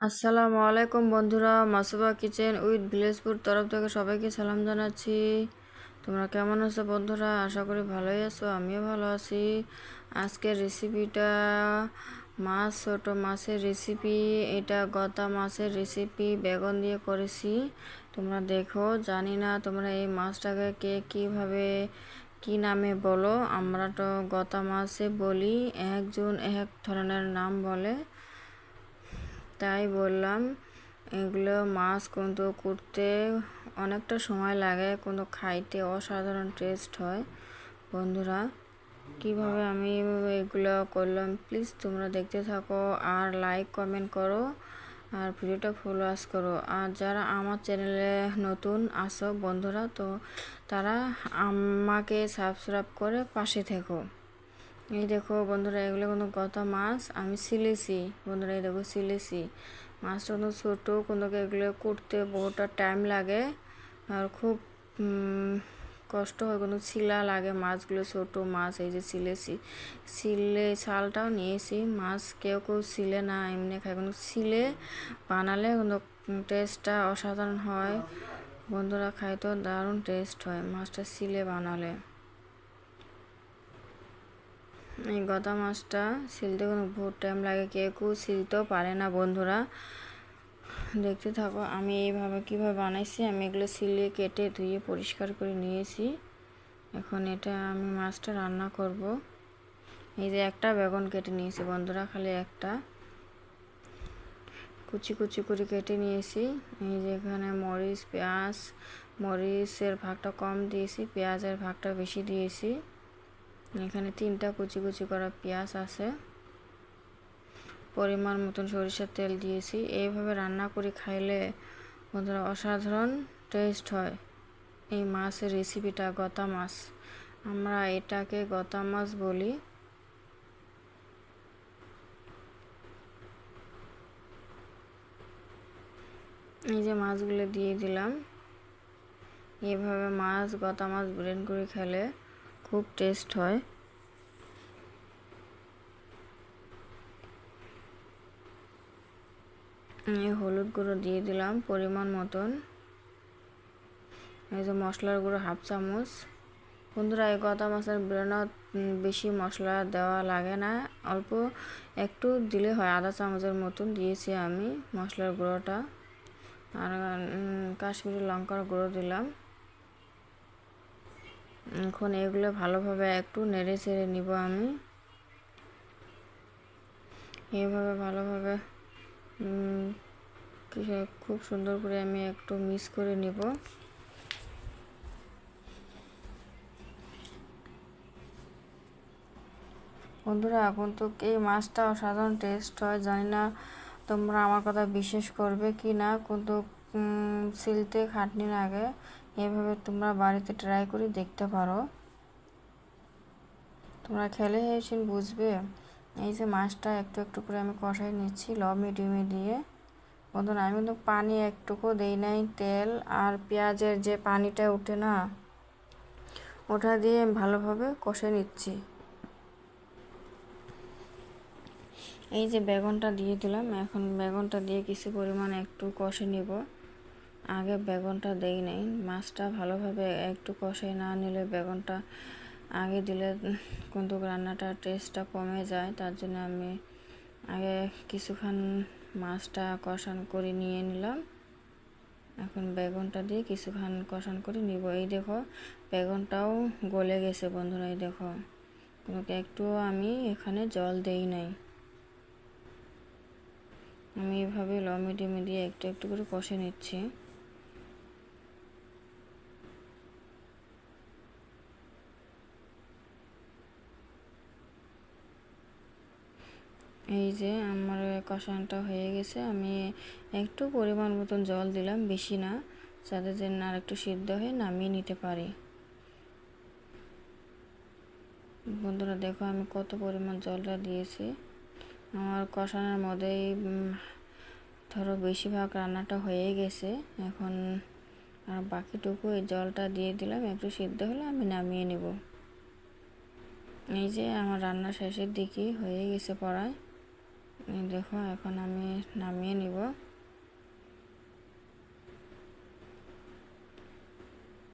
আসসালামু আলাইকুম বন্ধুরা, মাসুবা কিচেন উইথ ভিলেজপুর তরফ থেকে সবাইকে সালাম জানাচ্ছি। তোমরা কেমন আছো বন্ধুরা? আশা করি ভালোই আছো, আমিও ভালো আছি। আজকের রেসিপিটা মাছ, ছোটো মাছের রেসিপি এটা গতা মাছের রেসিপি বেগুন দিয়ে করেছি। তোমরা দেখো, জানি না তোমরা এই মাছটাকে কে কীভাবে, কি নামে বলো। আমরা তো গতা মাছে বলি, একজন এক ধরনের নাম বলে। তাই বললাম, এগুলো মাছ কিন্তু করতে অনেকটা সময় লাগে, কিন্তু খাইতে অসাধারণ টেস্ট হয়। বন্ধুরা, কীভাবে আমি এগুলো করলাম, প্লিজ তোমরা দেখতে থাকো আর লাইক, কমেন্ট করো আর ভিডিওটা ফুল ওয়াশ করো। আর যারা আমার চ্যানেলে নতুন আসো বন্ধুরা, তো তারা আমাকে সাবস্ক্রাইব করে পাশে থেকো। এই দেখো বন্ধুরা, এগুলো কোনো কথা মাছ? আমি সিলেছি। বন্ধুরা, এই দেখো সিলেছি। মাছটা কোনো ছোটো কোনো এগুলো করতে বহুটা টাইম লাগে। আর খুব কষ্ট হয় কোনো শিলা লাগে মাছগুলো, ছোট মাছ, এই যে সিলেছি। সিলে ছালটাও নিয়েছি। মাছ কেউ কেউ সিলে না, এমনি খায় কোনো সিলে বানালে কোনো টেস্টটা অসাধারণ হয়। বন্ধুরা খায় তো দারুণ টেস্ট হয় মাছটা সিলে বানালে। এই গদা মাছটা সিলতে কোনো বহুত টাইম লাগে, কেউ কেউ সিলতেও পারে না বন্ধুরা। দেখতে থাকো, আমি এইভাবে কীভাবে বানাইছি, আমি এগুলো সিলে, কেটে, ধুয়ে, পরিষ্কার করে নিয়েছি। এখন এটা আমি মাছটা রান্না করব। এই যে একটা বেগুন কেটে নিয়েছি বন্ধুরা, খালি একটা। কুচি কুচি করে কেটে নিয়েছি। এই যে এখানে মরিচ, পেঁয়াজ, মরিচের ভাগটা কম দিয়েছি, পেঁয়াজের ভাগটা বেশি দিয়েছি। এখানে তিনটা কুচি কুচি করা পেঁয়াজ আছে। পরিমাণ মতন সরিষার তেল দিয়েছি। এইভাবে রান্না করে খাইলে বন্ধুরা অসাধারণ টেস্ট হয়। এই মাছের রেসিপিটা গতা মাছ। আমরা এটাকে গতা মাছ বলি। এই যে মাছগুলো দিয়ে দিলাম। এভাবে মাছ, গতা মাছ ব্রেন করে খেলে খুব টেস্ট হয়। হলুদ গুঁড়ো দিয়ে দিলাম পরিমাণ মতন। এই যে মশলার গুঁড়ো হাফ চামচ। বন্ধুরা, এই গদা মাছের ব্রেনত বেশি মশলা দেওয়া লাগে না। অল্প একটু দিলে হয়, আধা চামচের মতন দিয়েছি আমি মশলার গুঁড়োটা। আর কাশ্মীরি লঙ্কার গুঁড়ো দিলাম। এখন এগুলো ভালোভাবে একটু নেড়ে চেড়ে নিব আমি। এইভাবে ভালোভাবে খুব সুন্দর করে আমি একটু মিক্স করে নিব। বন্ধুরা, এখন তো এই মাছটা অসাধারণ টেস্ট হয়, জানি না তোমরা আমার কথা বিশ্বাস করবে কি না কিন্তু সিলতে খাটনি লাগে এভাবে তোমরা বাড়িতে ট্রাই করে দেখতে পারো। তোমরা খেলে এসে বুঝবে। এই যে মাছটা একটু একটু করে আমি কষাই নিচ্ছি, ল মিডিয়ামে দিয়ে। বন্ধুরা, আমি কিন্তু পানি একটুকু দেই নাই, তেল আর পেঁয়াজের যে পানিটা উঠে না, ওটা দিয়ে ভালোভাবে কষে নিচ্ছি। এই যে বেগুনটা দিয়ে দিলাম, এখন বেগুনটা দিয়ে কিছু পরিমাণ একটু কষে নিব। আগে বেগুনটা দেই নাই। মাছটা ভালোভাবে একটু কষে না নিলে বেগুনটা আগে দিলে কিন্তু রান্নাটার টেস্টটা কমে যায়। তার জন্য আমি আগে কিছুক্ষণ মাছটা কষান করে নিয়ে নিলাম। এখন বেগুনটা দিয়ে কিছুক্ষণ কষান করে নিব। এই দেখো, বেগুনটাও গলে গেছে বন্ধুরা, এই দেখো। কোনো একটুও আমি এখানে জল দেই নাই। আমি এভাবে ল মিডিয়ামে দিয়ে একটু একটু করে কষে নিচ্ছি। এই যে আমার কষানটা হয়ে গেছে, আমি একটু পরিমাণ মতন জল দিলাম, বেশি না, যাতে যেন আর একটু সিদ্ধ হয়ে নামিয়ে নিতে পারি। বন্ধুরা, দেখো আমি কত পরিমাণ জলটা দিয়েছি। আমার কষানোর মধ্যেই ধরো বেশিরভাগ রান্নাটা হয়ে গেছে, এখন আর বাকিটুকু এই জলটা দিয়ে দিলাম, একটু সিদ্ধ হলে আমি নামিয়ে নেব। এই যে আমার রান্না শেষের দিকে হয়ে গেছে পড়ায়। দেখো এখন আমি নামিয়ে নিব।